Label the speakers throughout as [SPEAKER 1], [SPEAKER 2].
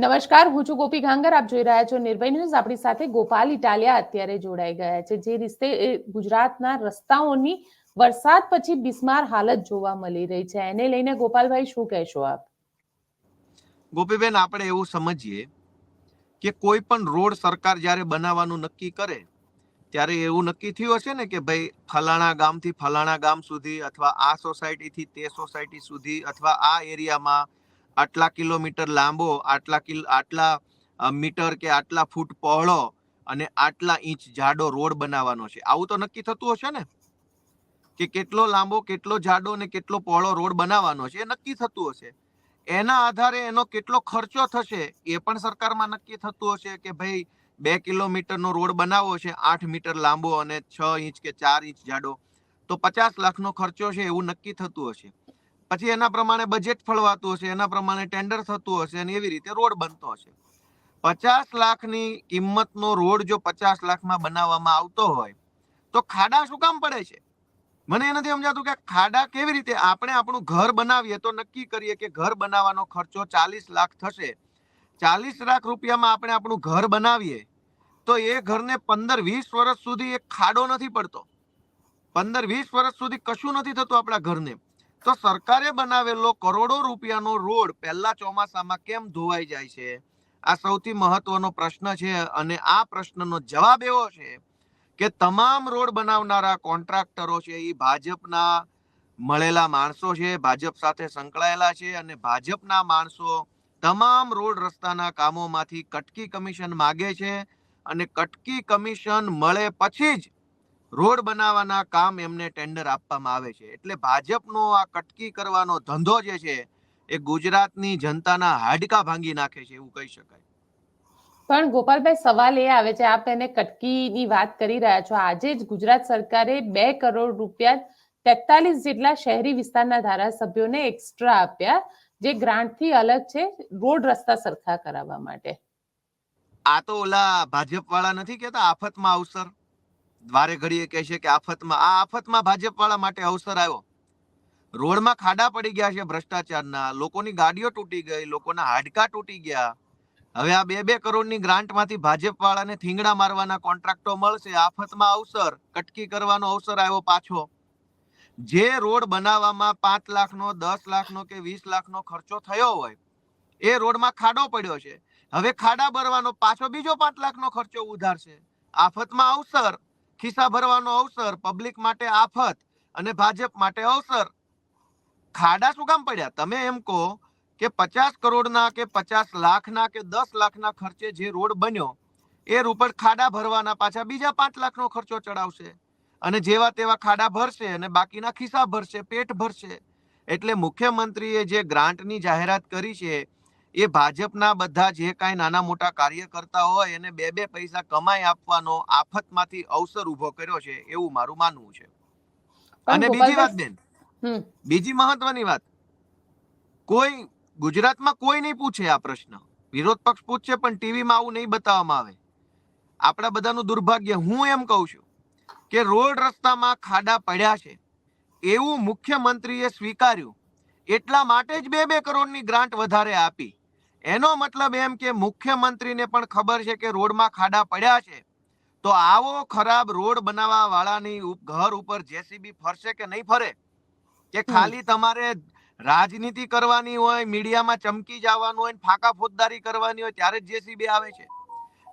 [SPEAKER 1] નમસ્કાર, હું છું ગોપી ગાંગર. આપ જોઈ રહ્યા છો નિર્ભય ન્યૂઝ. આપણી સાથે ગોપાલ ઇટાલિયા અત્યારે જોડાઈ ગયા છે. જે રીતે ગુજરાતના રસ્તાઓની વરસાદ પછી બિસ્માર હાલત જોવા મળી રહી છે. એને લઈને ગોપાલભાઈ, શું કહેશો આપ?
[SPEAKER 2] ગોપીબેન, આપણે એવું સમજીએ કે કોઈ પણ રોડ સરકાર જ્યારે બનાવવાનું નક્કી કરે, ત્યારે એવું નક્કી થયું હશે ને કે ભાઈ ફલાણા ગામથી ફલાણા ગામ સુધી અથવા આ સોસાયટીથી તે સોસાયટી સુધી અથવા આ એરિયામાં આટલા કિલોમીટર લાંબો, આટલા કિલ, આટલા મીટર કે આટલા ફૂટ પહોળો અને આટલા ઇંચ જાડો રોડ બનાવવાનો છે. આવું તો નક્કી થતું હશે ને? કે કેટલો લાંબો, કેટલો જાડો અને કેટલો પહોળો રોડ બનાવવાનો છે એ નક્કી થતું હશે. એના આધારે એનો કેટલો ખર્ચો થશે એ પણ સરકારમાં નક્કી થતું હશે કે ભાઈ બે કિલોમીટરનો રોડ બનાવવો છે, આઠ મીટર લાંબો અને છ ઇંચ કે ચાર ઇંચ જાડો. તો પચાસ લાખનો ખર્ચો છે એવું નક્કી થતું હશે. પછી એના પ્રમાણે બજેટ ફળવાતું હશે, એના પ્રમાણે ટેન્ડર થતું હશે અને એવી રીતે રોડ બનતો હશે. પચાસ લાખની કિંમતનો રોડ જો પચાસ લાખમાં બનાવવામાં આવતો હોય, તો ખાડા શું કામ પડે છે? મને એ નથી સમજાતું કે ખાડા કેવી રીતે આપણે આપણું ઘર બનાવીએ તો નક્કી કરીએ કે ઘર બનાવવાનો ખર્ચો ચાલીસ લાખ થશે. ચાલીસ લાખ રૂપિયામાં આપણે આપણું ઘર બનાવીએ, તો એ ઘરને પંદર વીસ વર્ષ સુધી એક ખાડો નથી પડતો. પંદર વીસ વર્ષ સુધી કશું નથી થતું આપણા ઘરને. તો સરકારે બનાવેલો કરોડો રૂપિયાનો રોડ પહેલા ચોમાસામાં કેમ ધોવાઈ જાય છે? આ સૌથી મહત્વનો પ્રશ્ન છે અને આ પ્રશ્નનો જવાબ એવો છે કે તમામ રોડ બનાવનારા કોન્ટ્રાક્ટરો છે, એ ભાજપના મળેલા માણસો છે, ભાજપ સાથે સંકળાયેલા છે અને ભાજપના માણસો તમામ રોડ રસ્તાના કામોમાંથી કટકી કમિશન માગે છે અને કટકી કમિશન મળે પછી જ રોડ બનાવવાના કામ એમને ટેન્ડર આપવામાં આવે છે. એટલે ભાજપનો આ કટકી કરવાનો ધંધો જે છે એ ગુજરાતની જનતાના હાડકા ભાંગી નાખે છે એવું કહી શકાય.
[SPEAKER 1] પણ ગોપાલભાઈ સવાલ એ આવે છે આપ એને કટકીની વાત કરી રહ્યા છો. આજે જ ગુજરાત સરકારે બે કરોડ રૂપિયા તેતાલીસ જેટલા શહેરી વિસ્તારના ધારાસભ્યોને એક્સ્ટ્રા આપ્યા જે ગ્રાન્ટથી અલગ છે રોડ રસ્તા સરખા કરાવવા માટે.
[SPEAKER 2] આ તો ઓલા ભાજપ વાળા નથી કેતા આફતમાં અવસર વારે ઘડીએ કહે છે કે આફતમાં આ આફતમાં ભાજપ વાળા માટે અવસર આવ્યો. રોડમાં ખાડા પડી ગયા છે ભ્રષ્ટાચારના, લોકોની ગાડીઓ તૂટી ગઈ, લોકોના હાડકા તૂટી ગયા. હવે આ બે બે કરોડની ગ્રાન્ટમાંથી ભાજપ વાળાને થીંગડા મારવાના કોન્ટ્રાક્ટો મળશે. આફતમાં અવસર, કટકી કરવાનો અવસર આવ્યો પાછો. જે રોડ બનાવવામાં પાંચ લાખનો, દસ લાખનો કે વીસ લાખનો ખર્ચો થયો હોય, એ રોડમાં ખાડો પડ્યો છે. હવે ખાડા ભરવાનો પાછો બીજો પાંચ લાખનો ખર્ચો ઉધારશે. આફતમાં અવસર ખિસ્સા ભરવાનો અવસર પબ્લિક માટે આફત અને ભાજપ માટે અવસર. ખાડા શું કામ પડ્યા? તમે એમ કહો કે પચાસ કરોડના કે પચાસ લાખના કે દસ લાખના ખર્ચે જે રોડ બન્યો, એ ઉપર ખાડા ભરવાના પાછા બીજા પાંચ લાખનો ખર્ચો ચડાવશે. અને જેવા તેવા ખાડા ભરશે અને બાકીના ખિસ્સા ભરશે, પેટ ભરશે. એટલે મુખ્યમંત્રીએ જે ગ્રાન્ટની જાહેરાત કરી છે એ ભાજપના બધા જે કાંઈ નાના મોટા કાર્યકર્તા હોય એને બે બે પૈસા કમાઈ આપવાનો આફતમાંથી અવસર ઊભો કર્યો છે એવું મારું માનવું છે. અને બીજી વાત બેન. બીજી મહત્વની વાત. કોઈ ગુજરાતમાં કોઈ નહીં પૂછે આ પ્રશ્ન. વિરોધ પક્ષ પૂછશે પણ ટીવીમાં આવું નહીં બતાવવામાં આવે. આપણા બધાનું દુર્ભાગ્ય હું એમ કહું છું કે રોડ રસ્તામાં ખાડા પડ્યા છે. એવું મુખ્યમંત્રીએ સ્વીકાર્યું. એટલા માટે જ બે બે કરોડની ગ્રાન્ટ વધારે આપી. એનો મતલબ એમ કે મુખ્યમંત્રીને પણ ખબર છે કે રોડમાં ખાડા પડ્યા છે. તો આવો ખરાબ રોડ બનાવવા વાળાની ઘર ઉપર જેસીબી ફરશે કે નહીં ફરે? કે ખાલી તમારે રાજનીતિ કરવાની હોય મીડિયામાં ચમકી જવાનું હોય ફાંકા ફોજદારી કરવાની હોય ત્યારે જ જેસીબી આવે છે.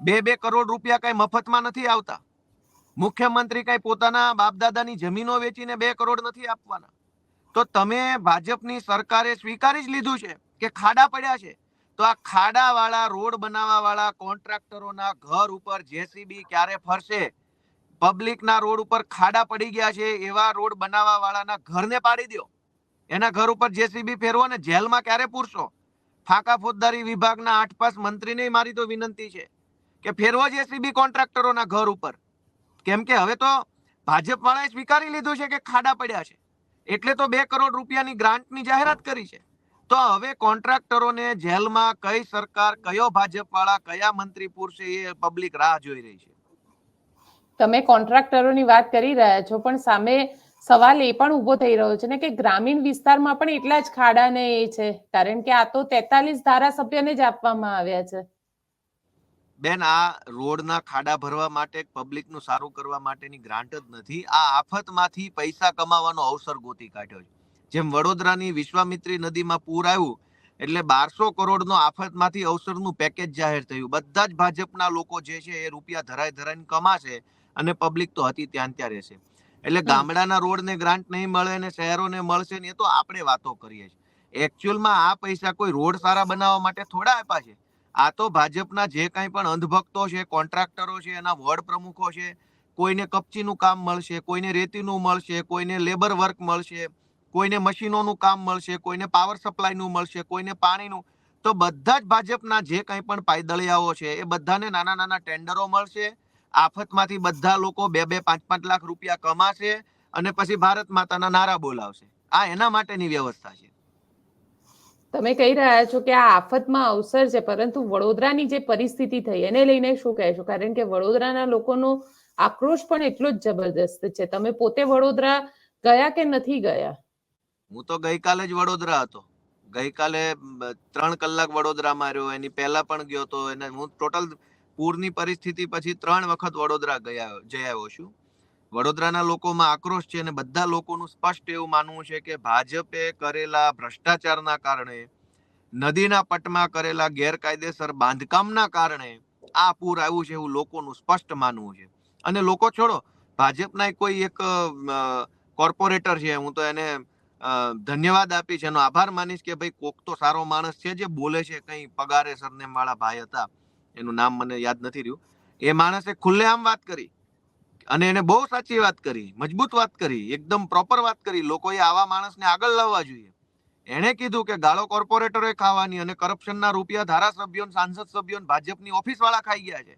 [SPEAKER 2] બે બે કરોડ રૂપિયા કઈ મફતમાં નથી આવતા. મુખ્યમંત્રી કઈ પોતાના બાપદાદાની જમીનો વેચીને બે કરોડ નથી આપવાના. તો તમે ભાજપની સરકારે સ્વીકારી જ લીધું છે કે ખાડા પડ્યા છે. તો આ ખાડા વાળા રોડ બનાવવા વાળા કોન્ટ્રાક્ટરોના ઘર ઉપર જેસીબી ક્યારે ફરશે? પબ્લિકના રોડ ઉપર ખાડા પડી ગયા છે, એવા રોડ બનાવવા વાળાના ઘરને પાડી દો. એના ઘર ઉપર જેસીબી ફેરવો ને જેલમાં ક્યારે પૂરશો? ફાંકા ફોજદારી વિભાગના આઠ પાસ મંત્રીને મારી તો વિનંતી છે કે ફેરવો જેસીબી કોન્ટ્રાક્ટરોના ઘર ઉપર. કેમ કે હવે તો ભાજપ વાળાએ સ્વીકારી લીધું છે કે ખાડા પડ્યા છે. એટલે તો બે કરોડ રૂપિયાની ગ્રાન્ટની જાહેરાત કરી છે. તો હવે કોન્ટ્રાક્ટરોને જેલમાં કઈ સરકાર કયો ભાજપ વાળા કયા મંત્રી પૂરશે એ પબ્લિક રાહ જોઈ રહી છે.
[SPEAKER 1] તમે કોન્ટ્રાક્ટરોની વાત કરી રહ્યા છો પણ સામે સવાલ એ પણ ઊભો થઈ રહ્યો છે ને કે ગ્રામીણ વિસ્તારમાં પણ એટલા જ ખાડા ને એ છે કારણ કે આ તો તેતાલીસ ધારાસભ્યને જ આપવામાં આવ્યા છે.
[SPEAKER 2] બેન આ રોડના ખાડા ભરવા માટે પબ્લિકનું સારું કરવા માટેની ગ્રાન્ટ જ નથી. આ આફતમાંથી પૈસા કમાવાનો અવસર ગોતી કાઢ્યો છે. જેમ વડોદરાની વિશ્વામિત્રી નદીમાં પૂર આવ્યું એટલે બારસો કરોડનો આફતમાંથી અવસરનું પેકેજ જાહેર થયું. બધા જ ભાજપના લોકો જે છે એ રૂપિયા ધરાય ધરાઈને કમાશે અને પબ્લિક તો હતી ત્યાં ત્યાં રહેશે. એટલે ગામડાના રોડને ગ્રાન્ટ નહીં મળે અને શહેરોને મળશે ને એ તો આપણે વાતો કરીએ છીએ. એકચ્યુઅલમાં આ પૈસા કોઈ રોડ સારા બનાવવા માટે થોડા આપ્યા છે. આ તો ભાજપના જે કાંઈ પણ અંધભક્તો છે કોન્ટ્રાક્ટરો છે એના વોર્ડ પ્રમુખો છે કોઈને કપચીનું કામ મળશે કોઈને રેતીનું મળશે કોઈને લેબર વર્ક મળશે કોઈને મશીનોનું કામ મળશે, કોઈને પાવર સપ્લાયનું મળશે, કોઈને પાણીનું. તો બધા જ ભાજપના જે કંઈ પણ પાયદળિયાઓ છે, એ બધાને નાના નાના ટેન્ડરો મળશે. આફતમાંથી બધા લોકો બે બે પાંચ પાંચ લાખ રૂપિયા કમાશે અને પછી ભારત માતાના નારા બોલાવશે. આ એના માટેની વ્યવસ્થા છે.
[SPEAKER 1] તમે કહી રહ્યા છો કે આ આફતમાં અવસર છે, પરંતુ વડોદરાની જે પરિસ્થિતિ થઈ, એને લઈને શું કહેશો? કારણ કે વડોદરાના લોકોનો આક્રોશ પણ એટલો જ જબરદસ્ત છે. તમે પોતે વડોદરા ગયા કે નથી ગયા?
[SPEAKER 2] હું તો ગઈકાલે જ વડોદરા હતો. ગઈકાલે ત્રણ કલાક વડોદરામાં રહ્યો. એની પહેલા પણ ગયો તો એને હું ટોટલ પૂરની પરિસ્થિતિ પછી ત્રણ વખત વડોદરા ગયા, જઈ આવ્યો છું. વડોદરાના લોકોમાં આક્રોશ છે અને બધા લોકોનું સ્પષ્ટ એવું માનવું છે કે ભાજપે કરેલા ભ્રષ્ટાચારના કારણે, નદીના પટમાં કરેલા ગેરકાયદેસર બાંધકામના કારણે આ પૂર આવ્યું છે એવું લોકોનું સ્પષ્ટ માનવું છે. અને લોકો છોડો, ભાજપના કોઈ એક કોર્પોરેટર છે, હું તો એને ધન્યવાદ આપીશ. એનો આભાર માનીશ કે ભાઈ કોક તો સારો માણસ છે જે બોલે છે કઈ પગારે સરનેમ વાળા ભાઈ હતા. એનું નામ મને યાદ નથી રહ્યું. એ માણસે ખુલ્લેઆમ વાત કરી અને એને બહુ સાચી વાત કરી, મજબૂત વાત કરી, એકદમ પ્રોપર વાત કરી. લોકોએ આવા માણસને આગળ લાવવા જોઈએ. એણે કીધું કે ગાળો કોર્પોરેટરોએ ખાવાની અને કરપ્શનના રૂપિયા ધારાસભ્યો સાંસદ સભ્યો ભાજપની ઓફિસ વાળા ખાઈ ગયા છે.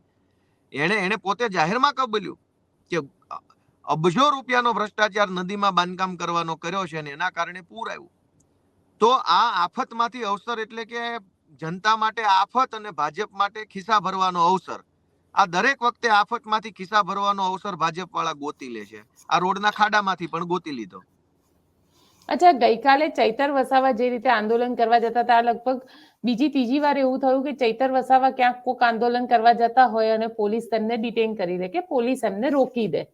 [SPEAKER 2] એણે એણે પોતે જાહેરમાં કબૂલ્યું કે અબજો રૂપિયાનો ભ્રષ્ટાચાર નદીમાં બાંધકામ કરવાનો કર્યો છે અને એના કારણે પૂર આવ્યું. તો આ આફતમાંથી અવસર એટલે કે જનતા માટે આફત અને ભાજપ માટે ખિસ્સા ભરવાનો અવસર. આ દરેક વખતે આફતમાંથી ખિસ્સા ભરવાનો અવસર ભાજપ વાળા ગોતી લે છે. આ રોડના ખાડામાંથી પણ ગોતી લીધો.
[SPEAKER 1] અચ્છા, ગઈકાલે ચૈતર વસાવા જે રીતે આંદોલન કરવા જતા હતા લગભગ બીજી ત્રીજી વાર એવું થયું કે ચૈતર વસાવા ક્યાંક કોક આંદોલન કરવા જતા હોય અને પોલીસ તેમને ડિટેન કરી દે કે પોલીસ એમને રોકી દે.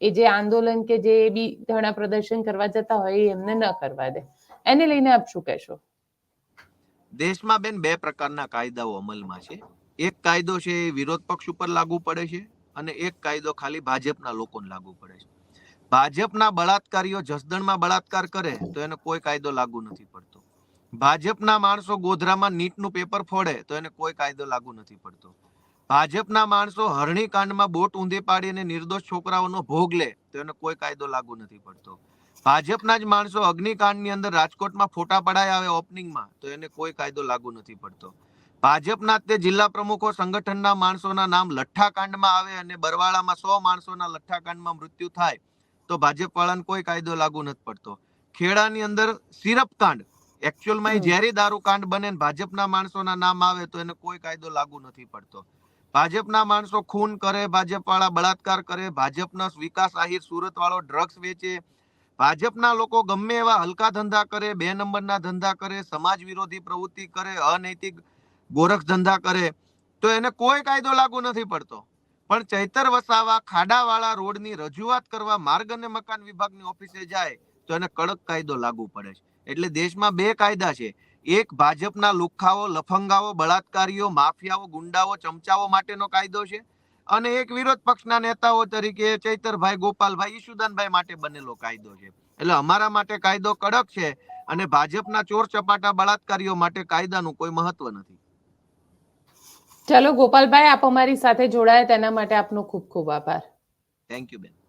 [SPEAKER 1] એ જે આંદોલન કે જે બી ધરણા પ્રદર્શન કરવા જતા હોય એમને ન કરવા દે. એને લઈને આપ શું કહેશો?
[SPEAKER 2] દેશમાં બેન બે પ્રકારના કાયદાઓ અમલમાં છે. એક કાયદો છે એ વિરોધ પક્ષ ઉપર લાગુ પડે છે અને એક કાયદો ખાલી ભાજપના લોકોને લાગુ પડે છે. ભાજપના બળાત્કારીઓ જસદણમાં બળાત્કાર કરે તો એને કોઈ કાયદો લાગુ નથી પડતો. ભાજપના માણસો ગોધરામાં નીટનું પેપર ફોડે તો એને કોઈ કાયદો લાગુ નથી પડતો. ભાજપના માણસો હરણી કાંડમાં બોટ ઊંધી પાડીને નિર્દોષ છોકરાઓનો ભોગ લે તો એને કોઈ કાયદો લાગુ નથી પડતો. ભાજપના જ માણસો અગ્નિકાંડની અંદર રાજકોટમાં ફોટા પડાય આવે ઓપનિંગમાં તો એને કોઈ કાયદો લાગુ નથી પડતો. ભાજપના તે જિલ્લા પ્રમુખો સંગઠનના માણસોના નામ લઠ્ઠાકાંડમાં આવે અને બરવાળામાં સો માણસોના લઠ્ઠાકાંડમાં મૃત્યુ થાય તો ભાજપ વાળાને કોઈ કાયદો લાગુ નથી પડતો. ખેડાની અંદર સિરપ કાંડ એકચ્યુઅલમાં. ઝેરી દારૂ કાંડ બને ભાજપના માણસોના નામ આવે તો એને કોઈ કાયદો લાગુ નથી પડતો. ભાજપના માણસો ખૂન કરે ભાજપ વાળા બળાત્કાર કરે, ભાજપના વિકાસ આહિર સુરત વાળો ડ્રગ્સ વેચે. ભાજપના લોકો ગમે એવા હલકા ધંધા કરે, બે નંબરના ધંધા કરે, સમાજ વિરોધી પ્રવૃત્તિ કરે, અનૈતિક ગોરખ ધંધા કરે, તો એને કોઈ કાયદો લાગુ નથી પડતો. પણ ચૈતર વસાવા ખાડાવાળા રોડની રજૂઆત કરવા માર્ગ અને મકાન વિભાગની ઓફિસે જાય, તો એને કડક કાયદો લાગુ પડે છે. એટલે દેશમાં બે કાયદા છે. એક ભાજપના લુખ્ખાઓ લફંગાઓ બળાત્કારીઓ માફિયાઓ ગુંડાઓ ચમચાઓ માટેનો કાયદો છે અને એક વિરોધ પક્ષના નેતાઓ તરીકે ચૈતરભાઈ ગોપાલભાઈ ઈશુદાનભાઈ માટે બનેલો કાયદો છે. એટલે અમારા માટે કાયદો કડક છે અને ભાજપના ચોર ચપાટા બળાત્કારીઓ માટે કાયદાનું કોઈ મહત્વ નથી.
[SPEAKER 1] ચાલો ગોપાલભાઈ આપ અમારી સાથે જોડાયા તેના માટે આપનો ખૂબ ખૂબ આભાર.
[SPEAKER 2] થેન્ક યુ બેન.